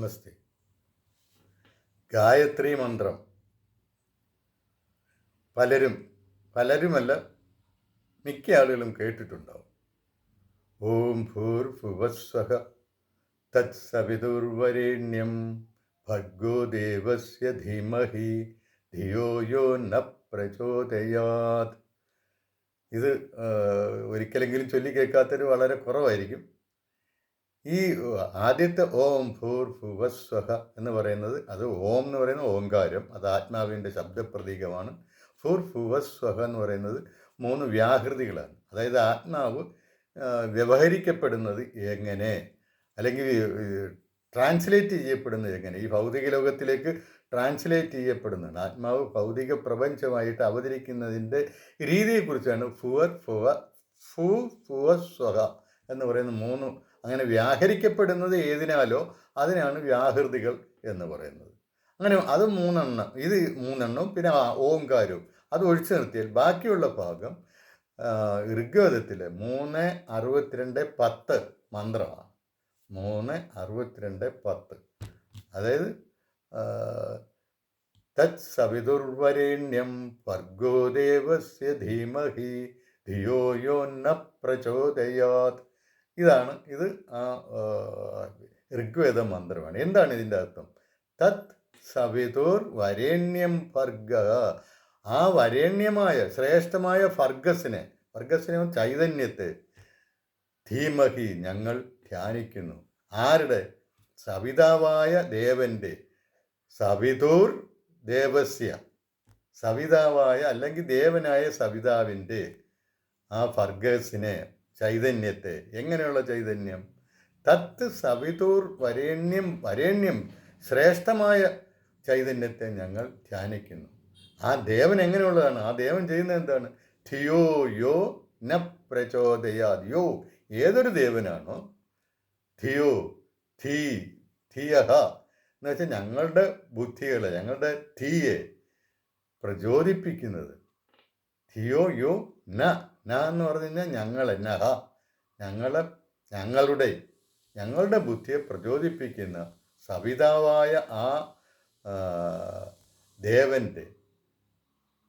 നമസ്തേ ഗായത്രി മന്ത്രം. പലരും പലരുമല്ല മിക്ക ആളുകളും കേട്ടിട്ടുണ്ടാവും. ഓം ഭൂർ ഭുവസ്വഹ തത് സവിതുർവരേണ്യം ഭർഗോ ദേവസ്യ ധീമഹി ധിയോ യോ ന പ്രചോദയാത്. ഇത് ഒരിക്കലെങ്കിലും ചൊല്ലി കേൾക്കാത്തവർ വളരെ കുറവായിരിക്കും. ഈ ആദ്യത്തെ ഓം ഭൂർ ഭുവസ്വഹ എന്ന് പറയുന്നത് അത് ഓം എന്ന് പറയുന്ന ഓങ്കാരം അത് ആത്മാവിന്റെ ശബ്ദപ്രതീകമാണ്. ഭൂർ ഭുവസ്വഹ എന്ന് പറയുന്നത് മൂന്ന് വ്യാഹൃതികളാണ് അതായത് ആത്മാവ് വ്യവഹരിക്കപ്പെടുന്നത് എങ്ങനെ? അല്ലെങ്കിൽ ട്രാൻസ്ലേറ്റ് ചെയ്യപ്പെടുന്നത് എങ്ങനെ? ഈ ഭൗതിക ലോകത്തിലേക്ക് ട്രാൻസ്ലേറ്റ് ചെയ്യപ്പെടുന്നതാണ്. ആത്മാവ് ഭൗതിക പ്രപഞ്ചമായിട്ട് അവതരിക്കുന്നതിന്റെ രീതിയെക്കുറിച്ചാണ് ഫുവർ ഫുവ ഫു ഫുവ സ്വഹ എന്ന് പറയുന്ന മൂന്ന് അങ്ങനെ വ്യാഹരിക്കപ്പെടുന്നത് ഏതിനാലോ അതിനാണ് വ്യാഹൃതികൾ എന്ന് പറയുന്നത്. അങ്ങനെ അത് മൂന്നെണ്ണം ഇത് മൂന്നെണ്ണവും പിന്നെ ഓംകാരവും അത് ഒഴിച്ചു നിർത്തിയാൽ ബാക്കിയുള്ള ഭാഗം ഋഗ്വേദത്തിലെ മൂന്ന് അറുപത്തിരണ്ട് പത്ത് മന്ത്രമാണ്. മൂന്ന് അറുപത്തിരണ്ട് പത്ത്. അതായത് തത് സവിതുർവരേണ്യം ഭർഗോ ദേവസ്യ ധീമഹി ധിയോ യോ ന പ്രചോദയാത്. ഇതാണ് ഇത് ആ ഋഗ്വേദ മന്ത്രമാണ്. എന്താണ് ഇതിന്റെ അർത്ഥം? തത് സവിതുർ വരേണ്യം ഫർഗ. ആ വരേണ്യമായ ശ്രേഷ്ഠമായ ഫർഗസിനെ ഫർഗസിനെ ചൈതന്യത്തെ ധീമഹി ഞങ്ങൾ ധ്യാനിക്കുന്നു. ആരുടെ? സവിതാവായ ദേവന്റെ സവിതൂർ ദേവസ്യ. സവിതാവായ അല്ലെങ്കിൽ ദേവനായ സവിതാവിന്റെ ആ ഫർഗസിനെ ചൈതന്യത്തെ. എങ്ങനെയുള്ള ചൈതന്യം? തത്ത് സവിതൂർ വരേണ്യം വരേണ്യം ശ്രേഷ്ഠമായ ചൈതന്യത്തെ ഞങ്ങൾ ധ്യാനിക്കുന്നു. ആ ദേവൻ എങ്ങനെയുള്ളതാണ്? ആ ദേവൻ ചെയ്യുന്നത് എന്താണ്? ധിയോ യോ ന പ്രചോദയാത്. യോ ഏതൊരു ദേവനാണോ ധിയോ ധീ ധിയഹ എന്ന് വെച്ചാൽ ഞങ്ങളുടെ ബുദ്ധികളെ ഞങ്ങളുടെ ധീയെ പ്രചോദിപ്പിക്കുന്നത്. ധിയോ യോ ന ന എന്ന് പറഞ്ഞു കഴിഞ്ഞാൽ ഞങ്ങൾ എന്നഹ ഞങ്ങളെ ഞങ്ങളുടെ ഞങ്ങളുടെ ബുദ്ധിയെ പ്രചോദിപ്പിക്കുന്ന സവിതാവായ ആ, ദേവന്റെ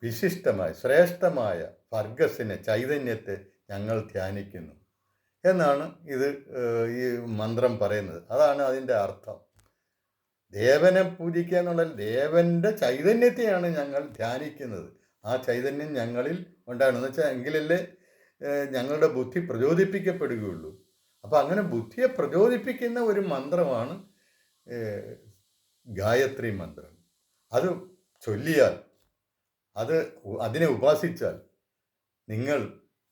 വിശിഷ്ടമായ ശ്രേഷ്ഠമായ ഫർഗസിനെ ചൈതന്യത്തെ ഞങ്ങൾ ധ്യാനിക്കുന്നു. എന്നാണ് ഇത് ഈ മന്ത്രം പറയുന്നത്. അതാണ് അതിന്റെ അർത്ഥം. ദേവനെ പൂജിക്കുക എന്നുള്ള ദേവന്റെ ചൈതന്യത്തെയാണ് ഞങ്ങൾ ധ്യാനിക്കുന്നത്. ആ ചൈതന്യം ഞങ്ങളിൽ ഉണ്ടാകണം. എന്ന് വെച്ചാൽ എങ്കിലല്ലേ ഞങ്ങളുടെ ബുദ്ധി പ്രചോദിപ്പിക്കപ്പെടുകയുള്ളൂ. അപ്പോൾ അങ്ങനെ ബുദ്ധിയെ പ്രചോദിപ്പിക്കുന്ന ഒരു മന്ത്രമാണ് ഗായത്രി മന്ത്രം. അത് ചൊല്ലിയാൽ അത് അതിനെ ഉപാസിച്ചാൽ നിങ്ങൾ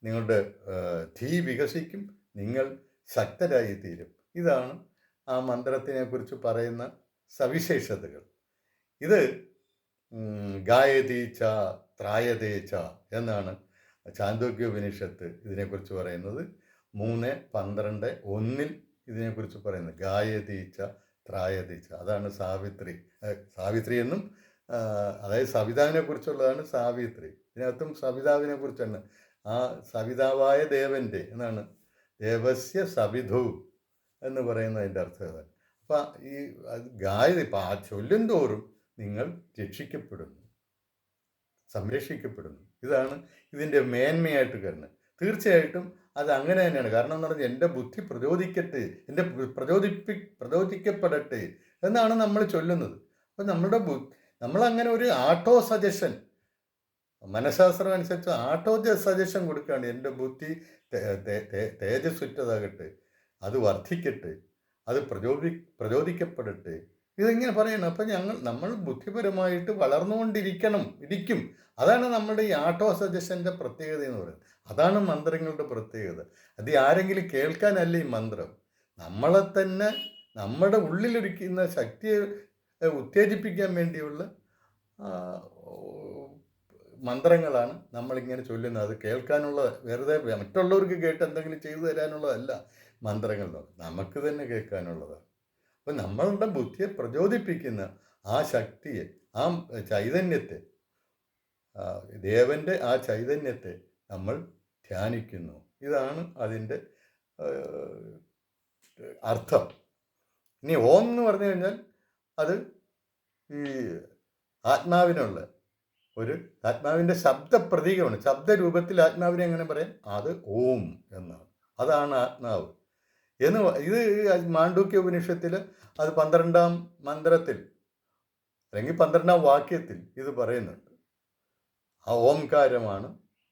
നിങ്ങളുടെ ധീ വികസിക്കും നിങ്ങൾ ശക്തരായി തീരും ഇതാണ് ആ മന്ത്രത്തിനെ കുറിച്ച് പറയുന്ന സവിശേഷതകൾ. ഇത് ഗായതീച്ച ത്രായതേച്ച എന്നാണ് ചാന്തോക്യ ഉപനിഷത്ത് ഇതിനെക്കുറിച്ച് പറയുന്നത്. മൂന്ന് പന്ത്രണ്ട് ഒന്നിൽ ഇതിനെക്കുറിച്ച് പറയുന്നത്. ഗായതീച്ച ത്രായതീച്ച അതാണ് സാവിത്രി. സാവിത്രി എന്നും അതായത് സവിതാവിനെ കുറിച്ചുള്ളതാണ് സാവിത്രി. ഇതിനകത്തും സവിതാവിനെ കുറിച്ചാണ്. ആ സവിതാവായ ദേവന്റെ എന്നാണ്. ദേവസ്യ സവിധു എന്ന് പറയുന്നതിന്റെ അർത്ഥം അതാണ്. അപ്പം ഈ ഗായതി ഇപ്പം ആ ചൊല്ലും തോറും നിങ്ങൾ രക്ഷിക്കപ്പെടുന്നു. സംരക്ഷിക്കപ്പെടുന്നു. ഇതാണ് ഇതിന്റെ മേന്മയായിട്ട് കരുതുന്നത് തീർച്ചയായിട്ടും അത് അങ്ങനെ തന്നെയാണ്. കാരണം എന്ന് പറഞ്ഞാൽ എന്റെ ബുദ്ധി പ്രചോദിക്കട്ടെ എന്റെ പ്ര- പ്രചോദിപ്പി പ്രചോദിക്കപ്പെടട്ടെ എന്നാണ് നമ്മൾ ചൊല്ലുന്നത്. അപ്പം നമ്മുടെ ബു നമ്മളങ്ങനെ ഒരു ആട്ടോ സജഷൻ മനഃശാസ്ത്രം അനുസരിച്ച് ആട്ടോ സജഷൻ കൊടുക്കുകയാണ്. എന്റെ ബുദ്ധി തേജസ്സുറ്റതാകട്ടെ അത് വർദ്ധിക്കട്ടെ അത് പ്രചോദി പ്രചോദിക്കപ്പെടട്ടെ ഇതിങ്ങനെ പറയണം. അപ്പം ഞങ്ങൾ നമ്മൾ ബുദ്ധിപരമായിട്ട് വളർന്നുകൊണ്ടിരിക്കണം ഇരിക്കും. അതാണ് നമ്മുടെ ഈ ആട്ടോ സജഷന്റെ പ്രത്യേകത എന്ന് പറയുന്നത്. അതാണ് മന്ത്രങ്ങളുടെ പ്രത്യേകത. അത് ആരെങ്കിലും കേൾക്കാനല്ല ഈ മന്ത്രം? നമ്മളെ തന്നെ നമ്മുടെ ഉള്ളിലൊരുക്കുന്ന ശക്തിയെ ഉത്തേജിപ്പിക്കാൻ വേണ്ടിയുള്ള മന്ത്രങ്ങളാണ് നമ്മളിങ്ങനെ ചൊല്ലുന്നത്. അത് കേൾക്കാനുള്ള വെറുതെ മറ്റുള്ളവർക്ക് കേട്ട് എന്തെങ്കിലും ചെയ്തു തരാനുള്ളതല്ല മന്ത്രങ്ങൾ നമുക്ക് തന്നെ കേൾക്കാനുള്ളതാണ്. അപ്പം നമ്മളുടെ ബുദ്ധിയെ പ്രചോദിപ്പിക്കുന്ന ആ ശക്തിയെ ആ ചൈതന്യത്തെ ദേവന്റെ ആ ചൈതന്യത്തെ നമ്മൾ ധ്യാനിക്കുന്നു. ഇതാണ് അതിന്റെ അർത്ഥം. ഇനി ഓം എന്ന് പറഞ്ഞു കഴിഞ്ഞാൽ അത് ഈ ആത്മാവിനുള്ള ഒരു ആത്മാവിന്റെ ശബ്ദ പ്രതീകമാണ് ശബ്ദരൂപത്തിൽ ആത്മാവിനെ എങ്ങനെ പറയാം? അത് ഓം എന്നാണ്. അതാണ് ആത്മാവ്. എന്ന് ഇത് മാണ്ഡൂക്യ ഉപനിഷത്തിൽ അത് പന്ത്രണ്ടാം മന്ത്രത്തിൽ അല്ലെങ്കിൽ പന്ത്രണ്ടാം വാക്യത്തിൽ ഇത് പറയുന്നുണ്ട്. ആ ഓംകാരമാണ്.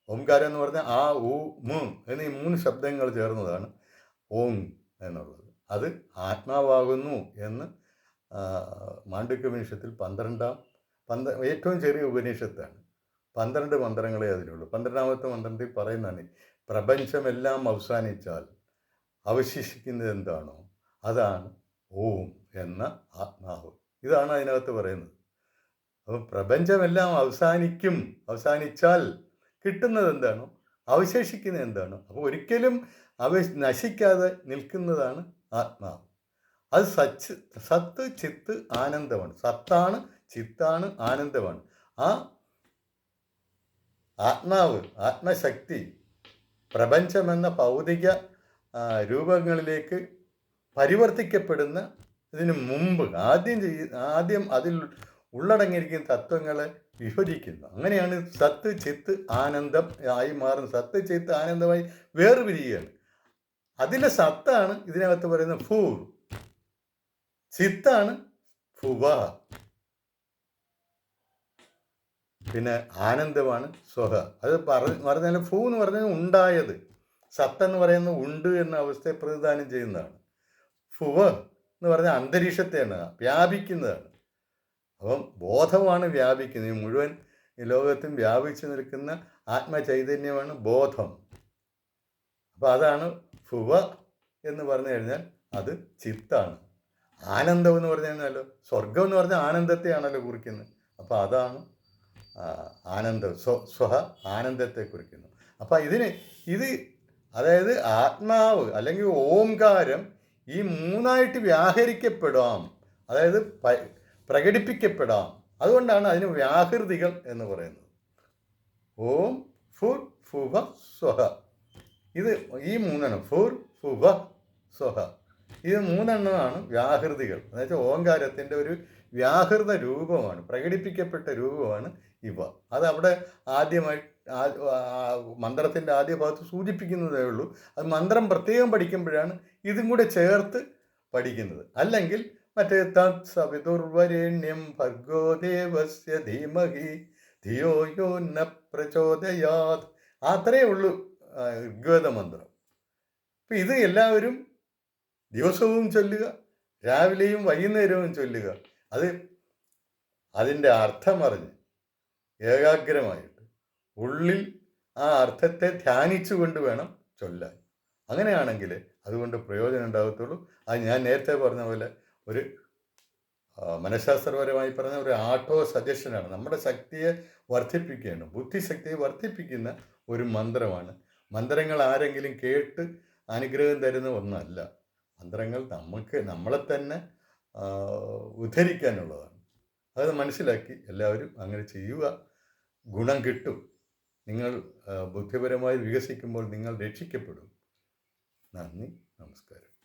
ഓംകാരം എന്ന് പറഞ്ഞാൽ ആ ഉ മു എന്നീ മൂന്ന് ശബ്ദങ്ങൾ ചേർന്നതാണ് ഓം എന്നുള്ളത്. അത് ആത്മാവാകുന്നു എന്ന് മാണ്ഡുക്യ ഉപനിഷത്തിൽ പന്ത്രണ്ടാം പന്ത്ര ഏറ്റവും ചെറിയ ഉപനിഷത്താണ്. പന്ത്രണ്ട് മന്ത്രങ്ങളെ അതിലുള്ളൂ. പന്ത്രണ്ടാമത്തെ മന്ത്രത്തിൽ പറയുന്നതാണ് പ്രപഞ്ചമെല്ലാം അവസാനിച്ചാൽ അവശേഷിക്കുന്നത് എന്താണോ അതാണ് ഓം എന്ന ആത്മാവ്. ഇതാണ് അതിനകത്ത് പറയുന്നത്. അപ്പം പ്രപഞ്ചമെല്ലാം അവസാനിക്കും അവസാനിച്ചാൽ കിട്ടുന്നത് എന്താണോ അവശേഷിക്കുന്നത് എന്താണോ അപ്പോൾ ഒരിക്കലും അവ നശിക്കാതെ നിൽക്കുന്നതാണ് ആത്മാവ്. അത് സച്ച് സത്ത് ചിത്ത് ആനന്ദമാണ്. സത്താണ് ചിത്താണ് ആനന്ദമാണ്. ആ ആത്മാവ് ആത്മശക്തി പ്രപഞ്ചമെന്ന ഭൗതിക രൂപങ്ങളിലേക്ക് പരിവർത്തിക്കപ്പെടുന്ന ഇതിനു മുമ്പ് ആദ്യം ചെയ്യ ആദ്യം അതിൽ ഉള്ളടങ്ങിയിരിക്കുന്ന തത്വങ്ങളെ വിഭജിക്കുന്നു. അങ്ങനെയാണ് സത്ത് ചിത്ത് ആനന്ദം ആയി മാറുന്നത്. സത്ത് ചിത്ത് ആനന്ദമായി വേർപിരിയുകയാണ്. അതിലെ സത്താണ് ഇതിനകത്ത് പറയുന്ന ഫൂ ചിത്താണ് ഫുവ പിന്നെ ആനന്ദമാണ് സ്വഹ. അത് പറ പറഞ്ഞാൽ ഫൂ എന്ന് പറഞ്ഞാൽ ഉണ്ടായത്. സത്ത് എന്ന് പറയുന്നത് ഉണ്ട് എന്ന അവസ്ഥയെ പ്രതിദാനം ചെയ്യുന്നതാണ്. ഫുവ എന്ന് പറഞ്ഞ അന്തരീക്ഷത്തെയാണ് വ്യാപിക്കുന്നതാണ്. അപ്പം ബോധമാണ് വ്യാപിക്കുന്നത്. ഈ മുഴുവൻ ഈ ലോകത്തും വ്യാപിച്ചു നിൽക്കുന്ന ആത്മചൈതന്യമാണ് ബോധം. അപ്പോൾ അതാണ് ഫുവ എന്ന് പറഞ്ഞു കഴിഞ്ഞാൽ അത് ചിത്താണ്. ആനന്ദം എന്ന് പറഞ്ഞു കഴിഞ്ഞാലോ സ്വർഗം എന്ന് പറഞ്ഞാൽ ആനന്ദത്തെയാണല്ലോ കുറിക്കുന്നത്. അപ്പോൾ അതാണ് ആനന്ദം സ്വ സ്വഹ ആനന്ദത്തെ കുറിക്കുന്നു അപ്പം ഇതിന് ഇത് അതായത് ആത്മാവ് അല്ലെങ്കിൽ ഓംകാരം ഈ മൂന്നായിട്ട് വ്യാഹരിക്കപ്പെടാം. അതായത് പ്രകടിപ്പിക്കപ്പെടാം. അതുകൊണ്ടാണ് അതിന് വ്യാഹൃതികൾ എന്ന് പറയുന്നത്. ഓം ഫുർ ഫുഭ സ്വഹ. ഇത് ഈ മൂന്നെണ്ണം ഫുർ ഫുഭ സ്വഹ. ഇത് മൂന്നെണ്ണമാണ് വ്യാഹൃതികൾ. എന്നുവെച്ചാൽ ഓങ്കാരത്തിന്റെ ഒരു വ്യാഹൃത രൂപമാണ് പ്രകടിപ്പിക്കപ്പെട്ട രൂപമാണ് ഇവ. അത് അവിടെ ആദ്യമായി മന്ത്രത്തിന്റെ ആദ്യ ഭാഗത്ത് സൂചിപ്പിക്കുന്നതേ ഉള്ളൂ. അത് മന്ത്രം പ്രത്യേകം പഠിക്കുമ്പോഴാണ് ഇതും കൂടെ ചേർത്ത് പഠിക്കുന്നത്. അല്ലെങ്കിൽ മറ്റേ തത് സവിതുർവരേണ്യം ഭർഗോ ദേവസ്യ ധീമഹി ധിയോ യോ ന പ്രചോദയാത്. അത്രയേ ഉള്ളൂ ഋഗ്വേദ മന്ത്രം. അപ്പം ഇത് എല്ലാവരും ദിവസവും ചൊല്ലുക രാവിലെയും വൈകുന്നേരവും ചൊല്ലുക. അത് അതിന്റെ അർത്ഥം അറിഞ്ഞ് ഏകാഗ്രമായിട്ട്. ഉള്ളിൽ ആ അർത്ഥത്തെ ധ്യാനിച്ചുകൊണ്ട് വേണം ചൊല്ലാൻ. അങ്ങനെയാണെങ്കിൽ അതുകൊണ്ട് പ്രയോജനം ഉണ്ടാകത്തുള്ളൂ. അത് ഞാൻ നേരത്തെ പറഞ്ഞ പോലെ ഒരു മനഃശാസ്ത്രപരമായി പറഞ്ഞ ഒരു ആട്ടോ സജഷനാണ് നമ്മുടെ ശക്തിയെ വർദ്ധിപ്പിക്കുകയാണ്. ബുദ്ധിശക്തിയെ വർദ്ധിപ്പിക്കുന്ന ഒരു മന്ത്രമാണ്. മന്ത്രങ്ങൾ ആരെങ്കിലും കേട്ട് അനുഗ്രഹം തരുന്ന ഒന്നല്ല. മന്ത്രങ്ങൾ നമുക്ക് നമ്മളെ തന്നെ ഉദ്ധരിക്കാനുള്ളതാണ്. അത് മനസ്സിലാക്കി എല്ലാവരും അങ്ങനെ ചെയ്യുക. ഗുണം കിട്ടും. നിങ്ങൾ ബുദ്ധിപരമായി വികസിക്കുമ്പോൾ നിങ്ങൾ രക്ഷിക്കപ്പെടും. നന്ദി നമസ്കാരം.